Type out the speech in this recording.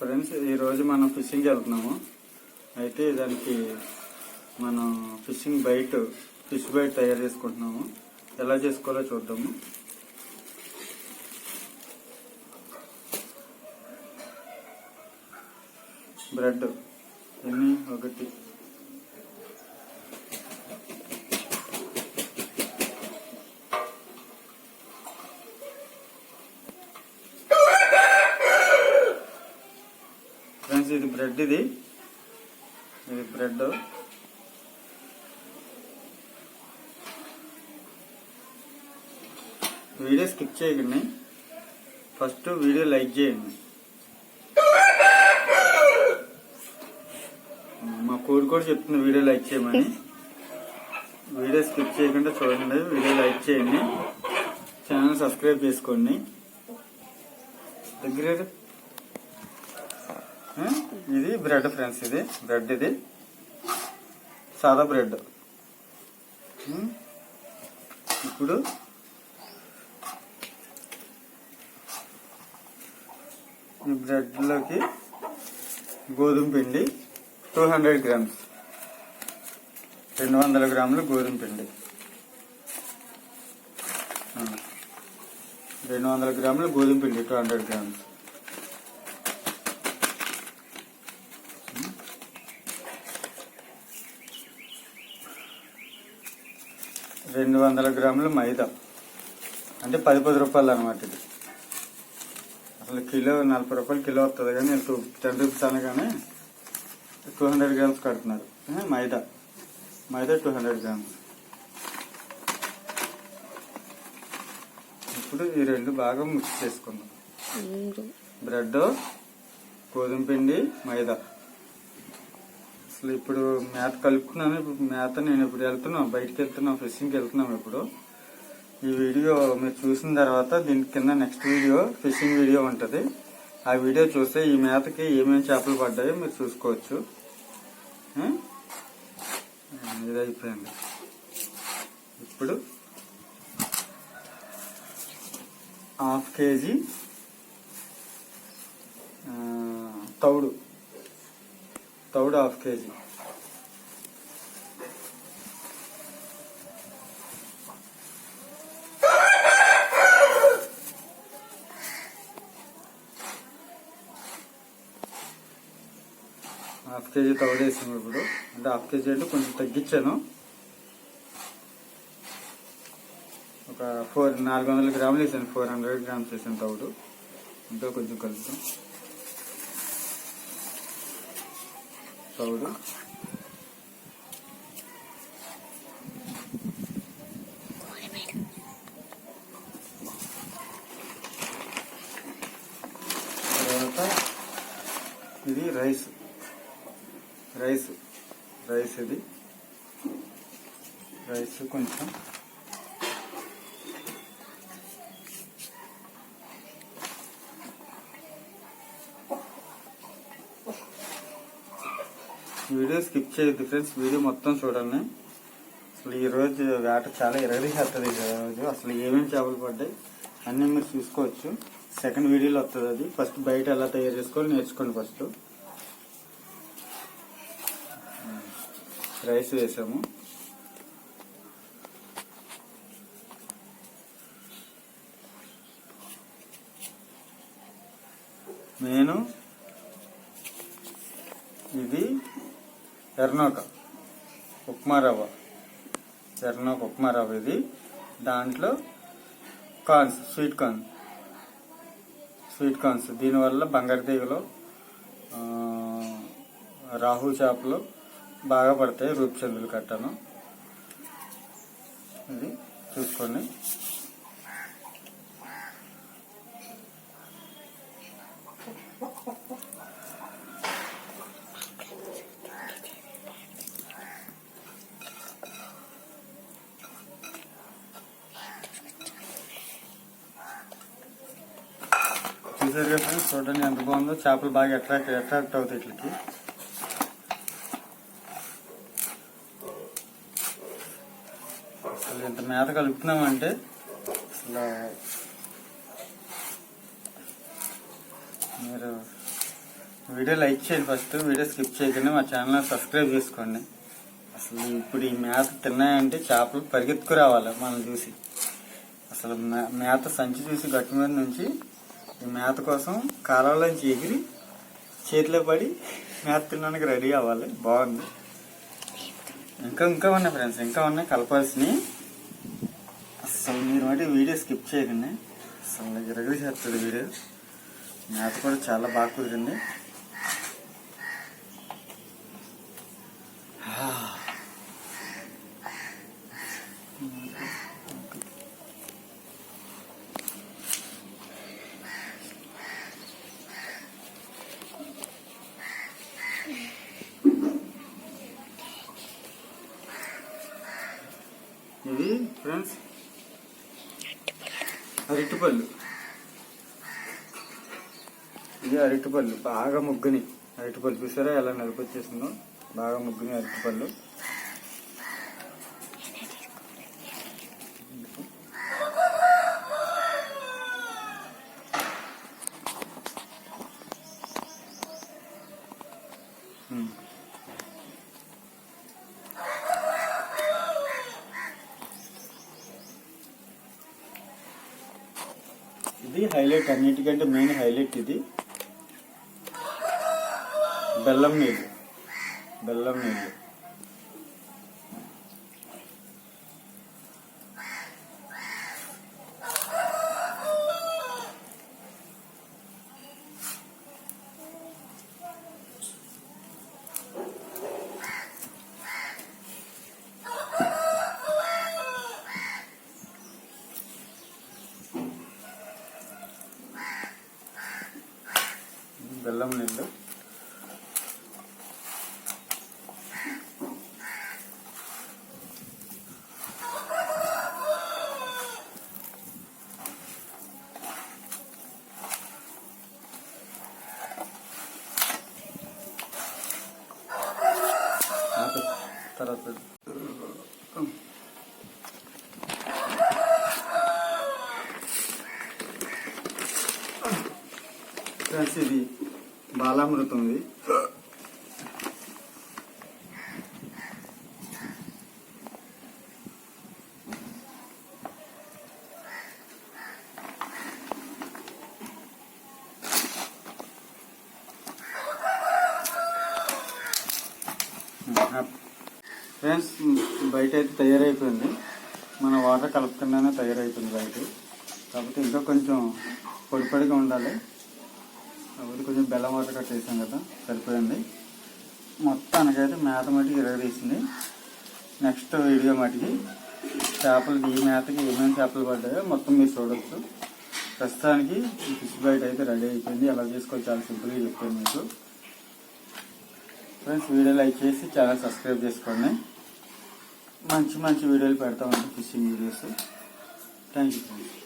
Friends ఈరోజు మనం fishing వెళ్తున్నాము. అయితే దానికి మనం ఫిషింగ్ బైట్ ఫిష్ బైట్ తయారు చేసుకుంటున్నాము. ఎలా చేసుకోవాలో చూద్దాము. బ్రెడ్ ఎన్ని? ఒకటి ఫ్రెండ్స్ ఇది బ్రెడ్ ఇది. ఇది బ్రెడ్. వీడియో స్కిప్ చేయకండి. ఫస్ట్ వీడియో లైక్ చేయండి. మా కోడి కూడా చెప్తుంది వీడియో లైక్ చేయమని. వీడియో స్కిప్ చేయకుండా చూడండి. వీడియో లైక్ చేయండి. ఛానల్ సబ్స్క్రైబ్ చేసుకోండి. దగ్గర ఇది బ్రెడ్ ఫ్రెండ్స్ ఇది. బ్రెడ్ ఇది. సాదా బ్రెడ్. ఇప్పుడు ఈ బ్రెడ్లోకి గోధుమ పిండి టూ హండ్రెడ్ గ్రామ్స్. రెండు వందల గ్రాములు గోధుమ పిండి. రెండు వందల గ్రాములు గోధుమ పిండి టూ హండ్రెడ్ గ్రామ్స్. రెండు వందల గ్రాములు మైదా. అంటే పది పది రూపాయలు అనమాట ఇది. అసలు కిలో నలభై రూపాయలు కిలో వస్తుంది కానీ నేను టూ టెన్ రూపీస్ అనగానే టూ హండ్రెడ్ గ్రామ్స్ కడుతున్నారు. Maida. Maida two hundred grams ఇప్పుడు ఈ రెండు బాగా మిక్స్ చేసుకుందాం. బ్రెడ్ గోధుమ పిండి మైదా. అసలు ఇప్పుడు మేత కలుపుకున్నాను. ఇప్పుడు మేత నేను ఇప్పుడు వెళ్తున్నాం బయటికి వెళ్తున్నాం ఫిషింగ్కి వెళ్తున్నాం ఇప్పుడు. ఈ వీడియో మీరు చూసిన తర్వాత దీని కింద నెక్స్ట్ వీడియో ఫిషింగ్ వీడియో ఉంటుంది. ఆ వీడియో చూస్తే ఈ మేతకి ఏమేమి చేపలు పడ్డాయో మీరు చూసుకోవచ్చు. ఇది అయిపోయింది ఇప్పుడు హాఫ్ కేజీ తౌడు. తౌడు హాఫ్ కేజీ. హాఫ్ కేజీ తౌడు వేసాము ఇప్పుడు. అంటే హాఫ్ కేజీ అంటే కొంచెం తగ్గించాను. ఒక ఫోర్ నాలుగు వందల గ్రాములు వేసాను. ఫోర్ హండ్రెడ్ గ్రామ్స్ వేసాను తౌడు. ఇంకా కొంచెం కలుపుతాం. తౌడు తర్వాత ఇది రైస్. రైస్. రైస్ ఇది. రైస్ కొంచెం. వీడియో స్కిప్ చేయొద్దు ఫ్రెండ్స్. వీడియో మొత్తం చూడండి. అసలు ఈరోజు వేట చాలా ఇరగదీసేస్తుంది ఈరోజు అసలు ఏమేమి చేపలు పడ్డాయి అన్నీ మీరు చూసుకోవచ్చు. సెకండ్ వీడియోలో వస్తుంది అది. ఫస్ట్ బయట ఎలా తయారు చేసుకోవాలి నేర్చుకోండి ఫస్ట్. రైస్ వేసాము. నేను ఇది ఎర్నోక ఉప్మా రవ్వ ఎర్నోక ఉప్మా రవ్వ ఇది. దాంట్లో corns sweet corn. Sweet corns. దీనివల్ల బంగారు తీగలు రాహు చేపలు బాగా పడతాయి. రూపచందులు కట్టను. ఇది చూసుకోండి. చూసారు కదా ఫ్రెండ్స్ చూడండి ఎంత బాగుందో. చేపలు బాగా అట్రాక్ట్ అట్రాక్ట్ అవుతాయి ఇట్లకి. అసలు ఇంత మేత కలుపుతున్నామంటే. అసలు మీరు వీడియో లైక్ చేయండి ఫస్ట్. వీడియో స్కిప్ చేయకుండా. మా ఛానల్ సబ్స్క్రైబ్ చేసుకోండి. అసలు ఇప్పుడు ఈ మేత తిన్నాయంటే చేపలు పరిగెత్తుకు రావాలి మనం చూసి. అసలు మేత సంచి చూసి గట్టి మీద నుంచి మేత కోసం కాలంలోంచి ఎగిరి చేతిలో పడి మేత తినడానికి రెడీ అవ్వాలి. బాగుంది. ఇంకా ఇంకా ఉన్నాయి ఫ్రెండ్స్ ఇంకా ఉన్నాయి కలపాల్సినవి. అసలు మీరు అంటే వీడియో స్కిప్ చేయకండి. అసలు ఇరగడి చేస్తాడు వీడియో మేత కూడా చాలా బాగా కుదిరింది. ఇది ఫ్రెండ్స్? అరటిపళ్ళు ఇది అరటిపళ్ళు బాగా ముగ్గుని. అరటిపళ్ళు చూసారా? ఎలా నలిపొచ్చేసిందో బాగా ముగ్గుని అరటిపళ్ళు ఇది హైలైట్ అన్నిటికంటే మెయిన్ హైలైట్ ఇది. బెల్లం నీళ్ళు. బెల్లం నీళ్ళు. బెల్లం నీళ్ళు ఆపు. తర్వాత పెట్టు. ఫ్రెండ్స్ ఇది బాలామృతం ఇది ఫ్రెండ్స్ బయట అయితే తయారైపోయింది. మన వాటర్ కలుపుకుండానే తయారైపోయింది బయట. కాకపోతే ఇంకా కొంచెం పొడిపడిగా ఉండాలి. కాకపోతే కొంచెం బెల్లం వాటర్ కట్ చేసాం కదా సరిపోయింది. మొత్తానికైతే మేత మటుకు ఇరగదీసింది. నెక్స్ట్ వీడియో మటుకి చేపలు ఈ మేతకి ఏమేమి చేపలు పడ్డాయో మొత్తం మీరు చూడొచ్చు. ప్రస్తుతానికి ఫిష్ బైట్ అయితే రెడీ అయిపోయింది. ఎలా చేసుకోవాలి చాలా సింపుల్గా చెప్పాను మీకు. ఫ్రెండ్స్ వీడియో లైక్ చేసి ఛానల్ సబ్స్క్రైబ్ చేసుకోండి. మంచి మంచి వీడియోలు పెడతా ఉంటాం fishing videos. Thank you friends.